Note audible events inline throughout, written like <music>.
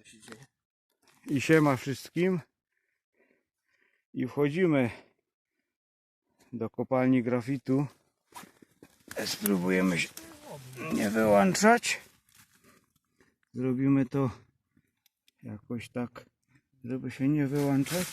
co się dzieje. I siema wszystkim. I wchodzimy do kopalni grafitu. Spróbujemy się nie wyłączać. Zrobimy to jakoś tak, żeby się nie wyłączać.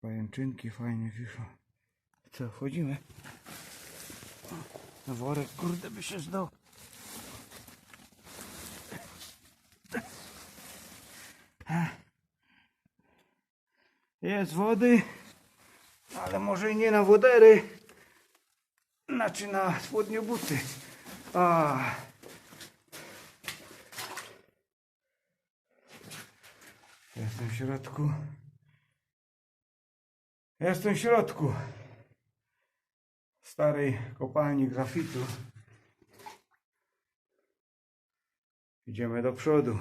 Pajęczynki fajnie wiszą. Co, wchodzimy? No worek kurde by się zdał. Jest wody, ale może nie na wodery. Znaczy na spodnie buty. A. Jestem w środku. Jestem w środku starej kopalni grafitu. Idziemy do przodu.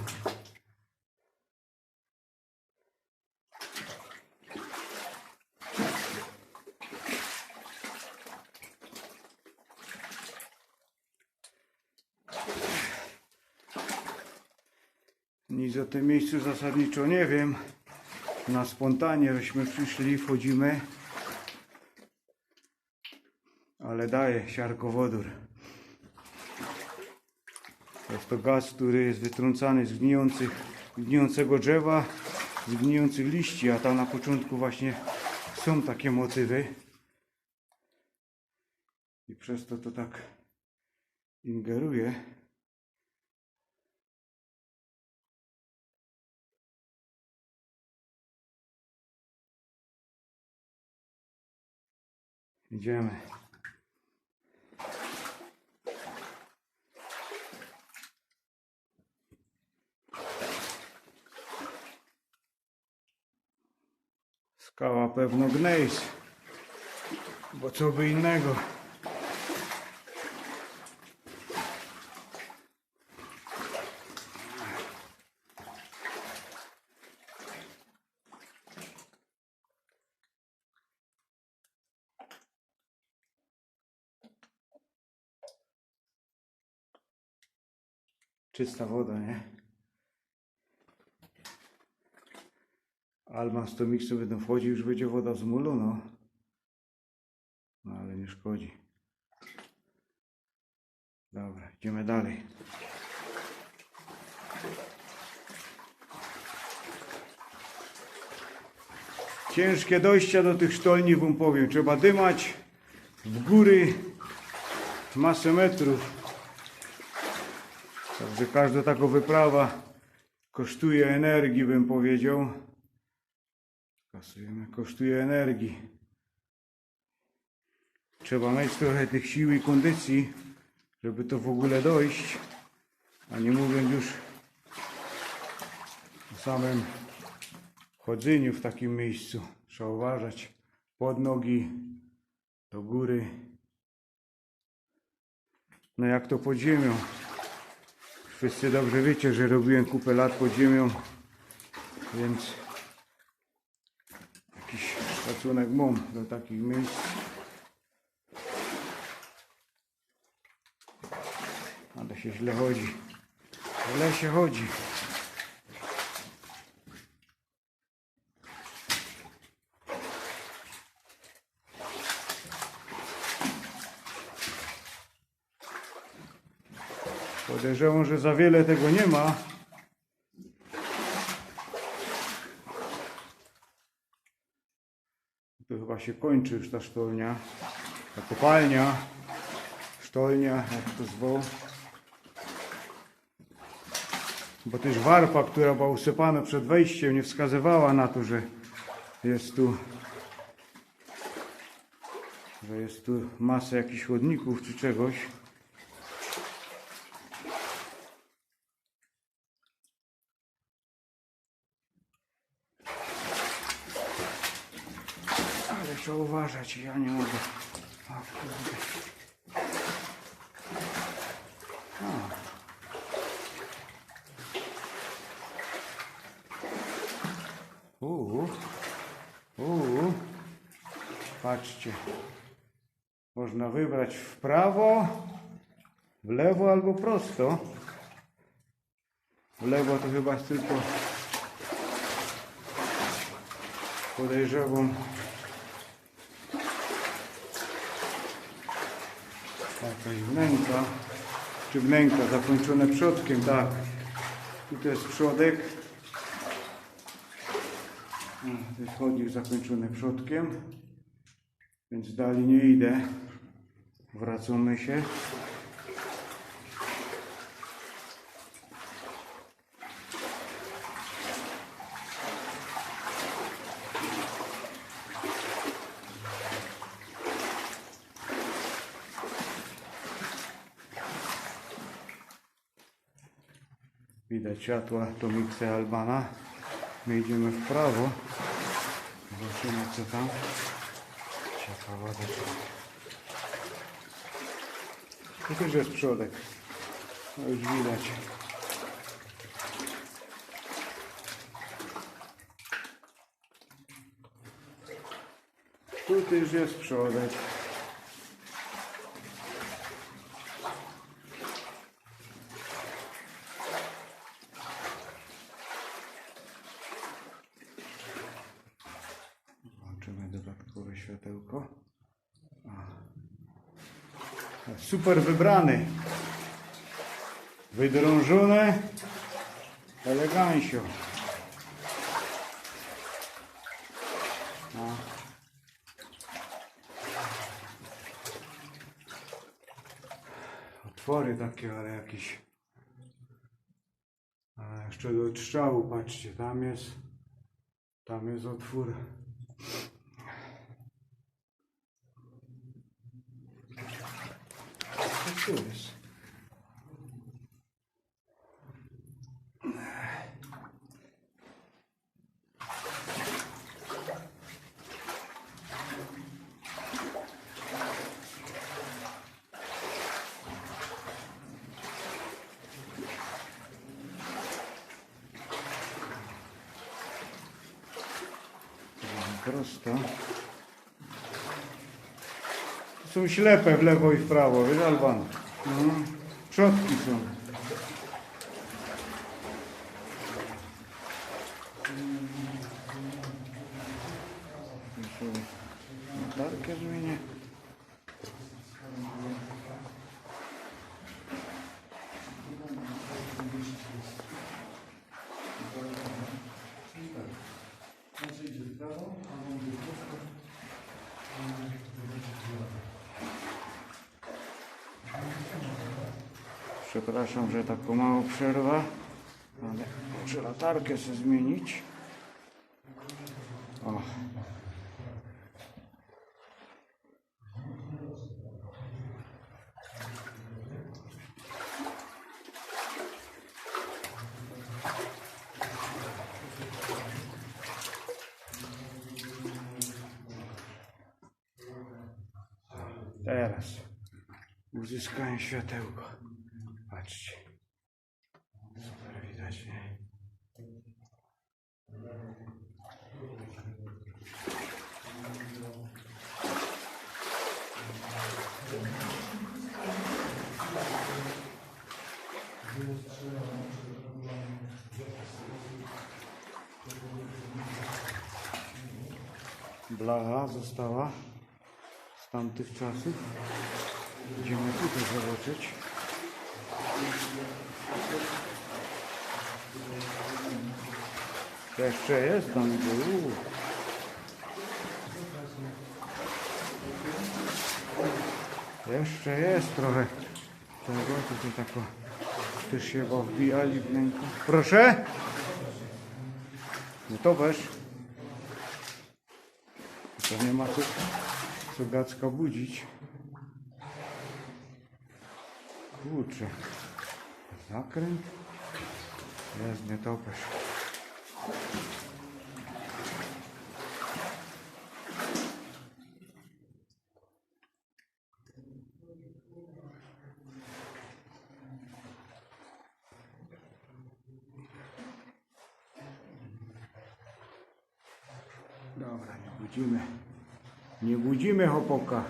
Nic o tym miejscu zasadniczo nie wiem. Na spontanie żeśmy przyszli, wchodzimy ale daje siarkowodór. Jest to gaz, który jest wytrącany z gnijących, gnijącego drzewa, z gnijących liści, a tam na początku właśnie są takie motywy. I przez to to tak ingeruje. Idziemy. Skała pewno gnejs. Bo co by innego. Czysta woda, nie? Alma z to miksu będą wchodził, już będzie woda z mulu, no. No ale nie szkodzi. Dobra, idziemy dalej. Ciężkie dojścia do tych sztolni, wam powiem. Trzeba dymać w góry masę metrów. Także każda taka wyprawa kosztuje energii, bym powiedział. Kasujemy, kosztuje energii. Trzeba mieć trochę tych sił i kondycji, żeby to w ogóle dojść. A nie mówiąc już o samym chodzeniu w takim miejscu. Trzeba uważać pod nogi, do góry. No jak to pod ziemią. Wszyscy dobrze wiecie, że robiłem kupę lat pod ziemią, więc szacunek mam do takich miejsc. Ale się źle chodzi. Źle się chodzi. Podejrzewam, że za wiele tego nie ma. Tu chyba się kończy już ta sztolnia. Ta kopalnia. Sztolnia, jak to zwał. Bo też warpa, która była usypana przed wejściem, nie wskazywała na to, że jest tu że jest tu masa jakichś chodników czy czegoś. Ale trzeba uważać, ja nie mogę. O kurde. Uuu. Uuu. Patrzcie. Można wybrać w prawo, w lewo albo prosto. W lewo to chyba tylko podejrzewam jakaś wnęka czy wnęka zakończone przodkiem, tak. I to jest przodek. To jest chodnik zakończony przodkiem. Więc dalej nie idę. Wracamy się. Widać światła to mikse Albana. My idziemy w prawo. Zobaczymy co tam. Ciekawa. Tu też jest przodek. No już widać. Tu też jest przodek. Światełko. Super wybrany. Wydrążone. Elegancio. Otwory takie, ale jakieś. Ale jeszcze do strzału, patrzcie, tam jest. Tam jest otwór. Jest? Prosto. Są ślepe w lewo i w prawo, wiesz Alban? No. Przodki są. Jeszcze Latarkę zmienię. Przepraszam, że tak pomału przerwa, ale muszę latarkę sobie zmienić. O. Teraz uzyskałem światełko. Patrzcie. Super widać, nie? Blacha została z tamtych czasów. Idziemy tutaj zobaczyć. Jeszcze jest tam był. Jeszcze jest trochę tego. Tutaj tak o, też się go wbijali w ręku. Proszę? No to weź. To nie ma co, co Gacka budzić. Kurczę. Zakręt. Jest nietoperz. Dobra, nie budzimy. Nie budzimy chłopaka.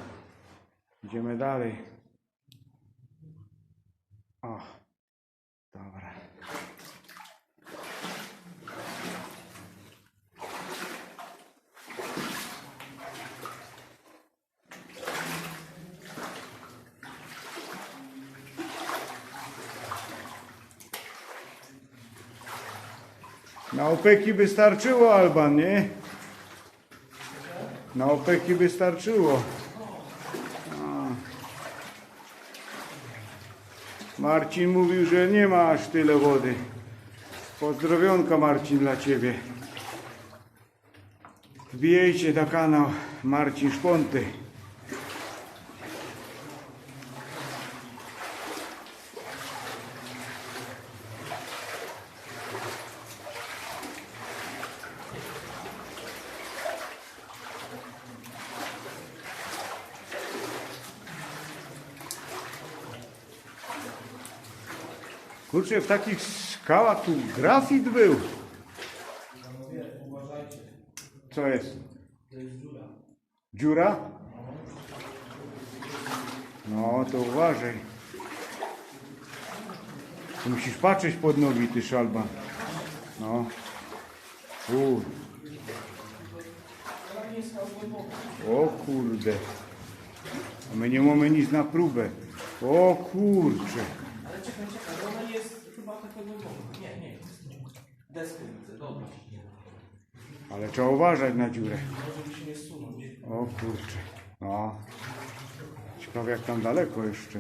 Idziemy dalej. Opeki by starczyło, Alban, nie? Na opeki by starczyło. Marcin mówił, że nie ma aż tyle wody. Pozdrowionka Marcin dla Ciebie. Wbijajcie na kanał Marcin Szponty. W takich skałach tu grafit był. Co jest? Dziura? No, to uważaj. Tu musisz patrzeć pod nogi, ty szalba. No. U. O kurde. A my nie mamy nic na próbę. O kurcze. Ale czekaj, czekaj, bo ona jest chyba taka głęboka. Nie, nie. Dobra. Ale trzeba uważać na dziurę. Może by się nie zsunąć. O kurczę. No. Ciekawe jak tam daleko jeszcze.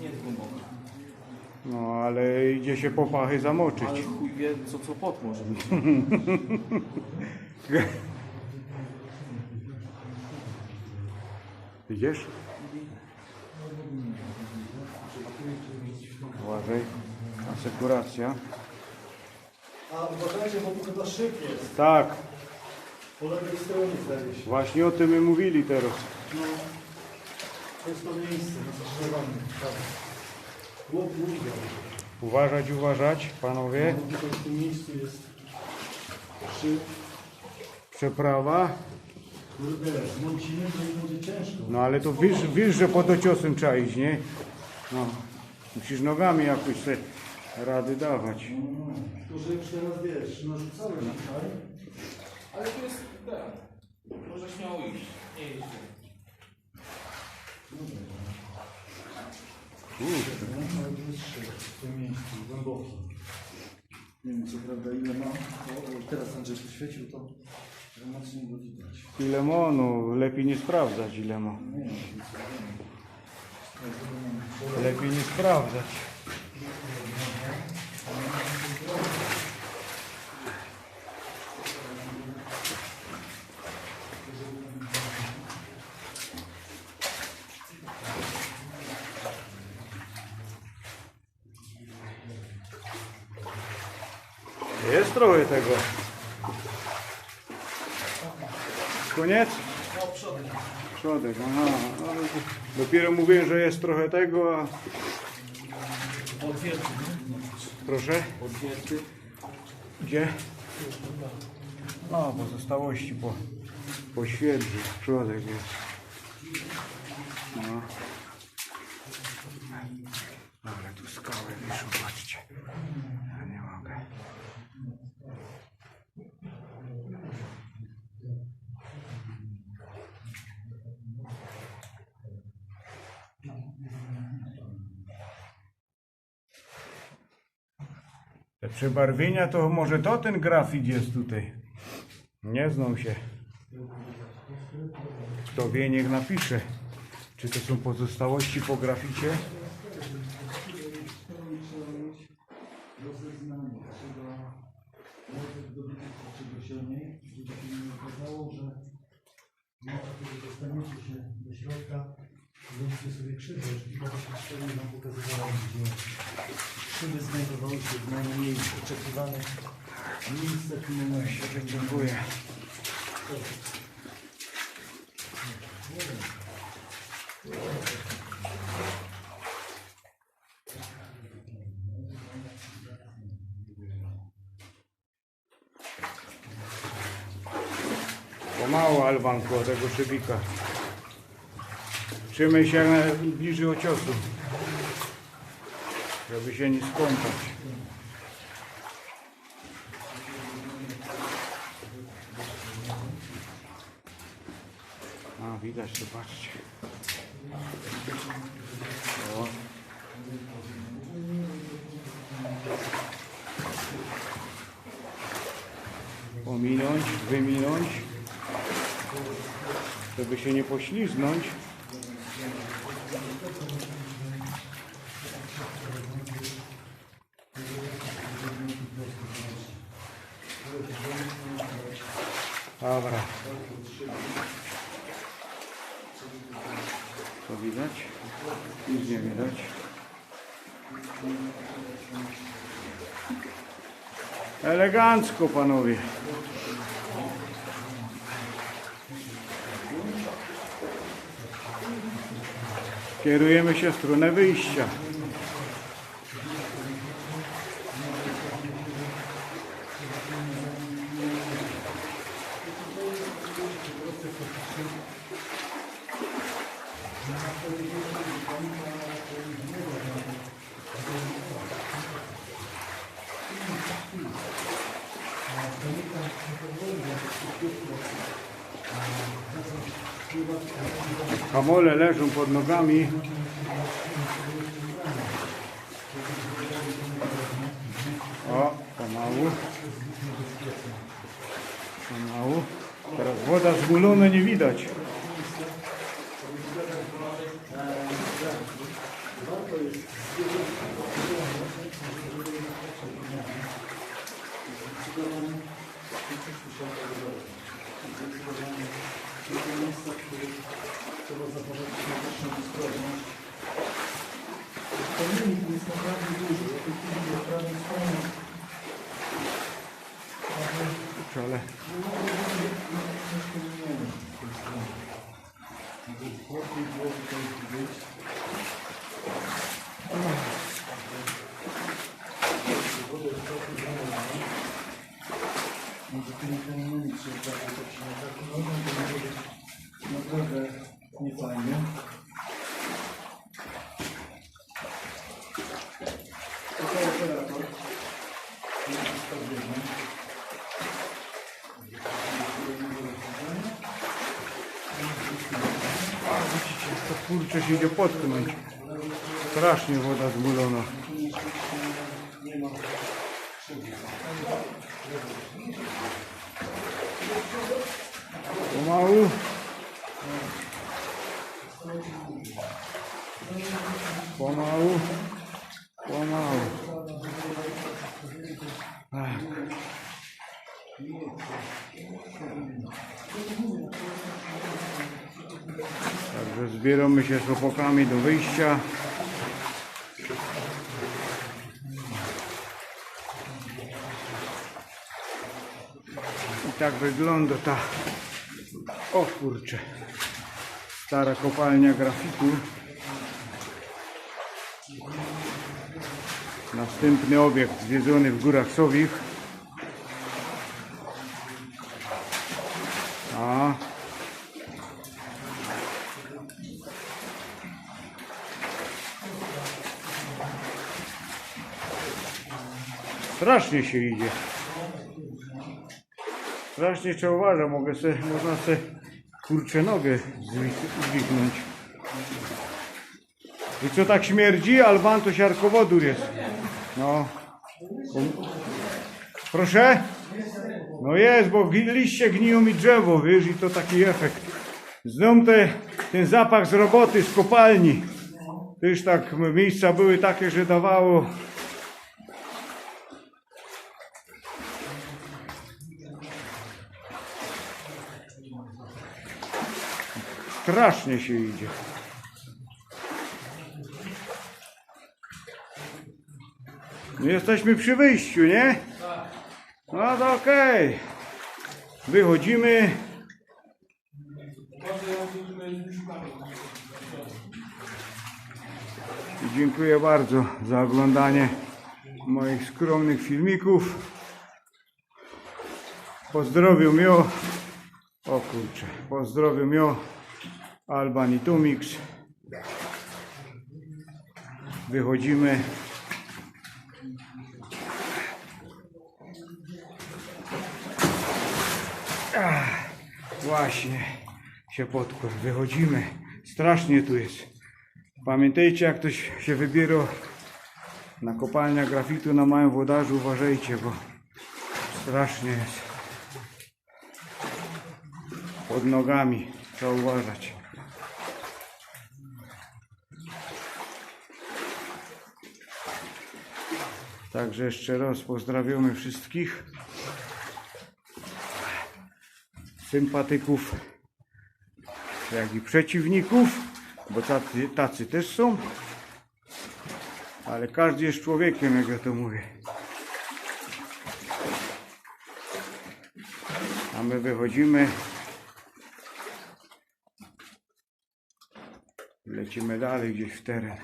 Nie. No ale idzie się po pachy zamoczyć. Ale chuj wie, co, co pot może być. <laughs> Idziesz? Uważaj. Asekuracja. A uważajcie, bo tu chyba szyb jest. Tak, Po lewej stronie zdaje się. właśnie o tym my mówili teraz. No. To jest to miejsce na skrzyżowaniu. Tak. Łop mówią. Uważać, uważać, panowie. No, Tutaj w tym miejscu jest szyb. Przeprawa. Kurde, z Mącinem to będzie ciężko. No ale to wiesz, wiesz że pod ociosem trzeba iść, nie? No. Musisz nogami jakoś te rady dawać. No, to, że już teraz wiesz, narzucałeś tutaj. Ale tu jest tak. Może śmiało iść. Nie iść. No, ale szyb w tym miejscu, głęboki. Nie wiem co prawda ile ma. O, teraz Andrzej poświecił to, że mocniej go widać. Ile ma? No lepiej nie sprawdzać ile ma. Nie co wiem. Lepiej nie sprawdzać. Jest trochę tego. Koniec? No, przodem. Przodek, aha. Dopiero mówię, że jest trochę tego, a proszę. Gdzie? No, pozostałości po, po świeży. Przodek jest. No. Ale tu skały wiszą, patrzcie. Ja nie mogę. Te przebarwienia to może to ten grafit jest tutaj. Nie znam się. Kto wie, niech napisze. Czy to są pozostałości po graficie? rozeznanie, trzeba może dowiedzieć się czegoś o niej, żeby się nie okazało, że może kiedy dostaniecie się do środka, zrobicie sobie krzywdę, że chyba się historii nam pokazywała, gdzie szyby znajdowały się w najmniej oczekiwanych miejscach i momencie. Dziękuję. Pomału Albanku o tego szybika. Trzymaj się jak najbliżej ociosu. Żeby się nie skąpać. A, widać to, patrzcie. O. Pominąć, wyminąć, żeby się nie poślizgnąć. Dobra. Co widać? Nic nie widać. Elegancko, panowie. Kierujemy się w stronę wyjścia. Hamole leżą pod nogami. O, pomału. Pomału. Teraz woda zmulona nie widać. Trzeba zachować najwyższą ostrożność. Pomnik jest naprawdę duży. W tej chwili po prawej stronie. Ale Łatwiej było tutaj wyjść. Woda jest trochę zalana. Między tymi kamieniami trzeba tak się na taką nogą, to może być naprawdę niefajnie. Tutaj operator. Nie zostawiamy. widzicie, to kurczę się idzie potknąć. Strasznie woda zmulona. Pomału. Pomału. Pomału. Ach. Także zbieramy się z chłopakami do wyjścia. I tak wygląda ta o kurczę. Stara kopalnia grafitu. Następny obiekt zwiedzony w Górach Sowich. A. Strasznie się idzie. Strasznie trzeba uważać, mogę se, można se kurczę nogę zwi- zwiknąć. I co tak śmierdzi? Alban to siarkowodór jest. No. Proszę? No jest, bo liście gniją mi drzewo, wiesz, i to taki efekt. Znam te, ten zapach z roboty, z kopalni. Też tak miejsca były takie, że dawało Strasznie się idzie. No jesteśmy przy wyjściu, nie? No to okej. Wychodzimy. I dziękuję bardzo za oglądanie moich skromnych filmików. Pozdrowił miło O kurczę, pozdrowiam ją, Alban i Tumix. Wychodzimy. Ach, właśnie się podkład. Wychodzimy. Strasznie tu jest. Pamiętajcie, jak ktoś się wybiera na kopalnia grafitu na małym wodarzu, uważajcie, bo strasznie jest. Pod nogami trzeba uważać. Także jeszcze raz pozdrawiamy wszystkich sympatyków, jak i przeciwników, bo tacy, tacy też są. Ale każdy jest człowiekiem, jak ja to mówię. A my wychodzimy. Lecimy dalej gdzieś w teren.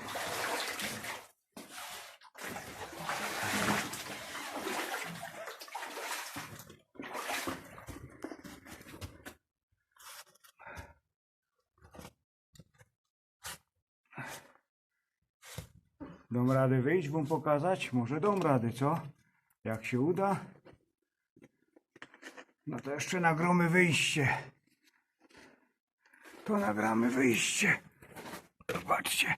Dam radę wyjść, wam pokazać? Może dam radę, co? Jak się uda? No to jeszcze nagramy wyjście. To nagramy wyjście. Zobaczcie,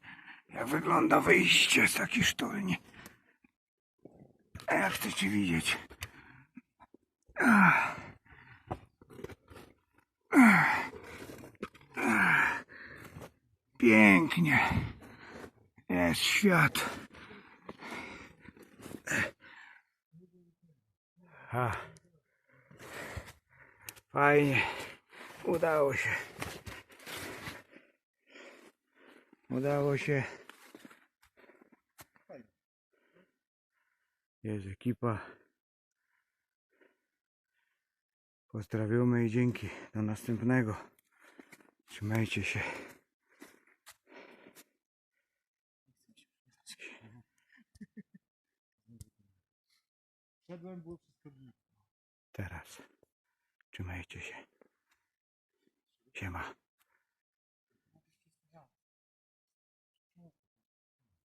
jak wygląda wyjście z takiej sztolni. A Jak chcecie widzieć? Ach. Ach. Pięknie. Jest świat. A. Fajnie. Udało się. Udało się. Jest ekipa. Pozdrawiamy i dzięki. Do następnego. Trzymajcie się. Szedłem, było wszystko Teraz. Trzymajcie się. Siema.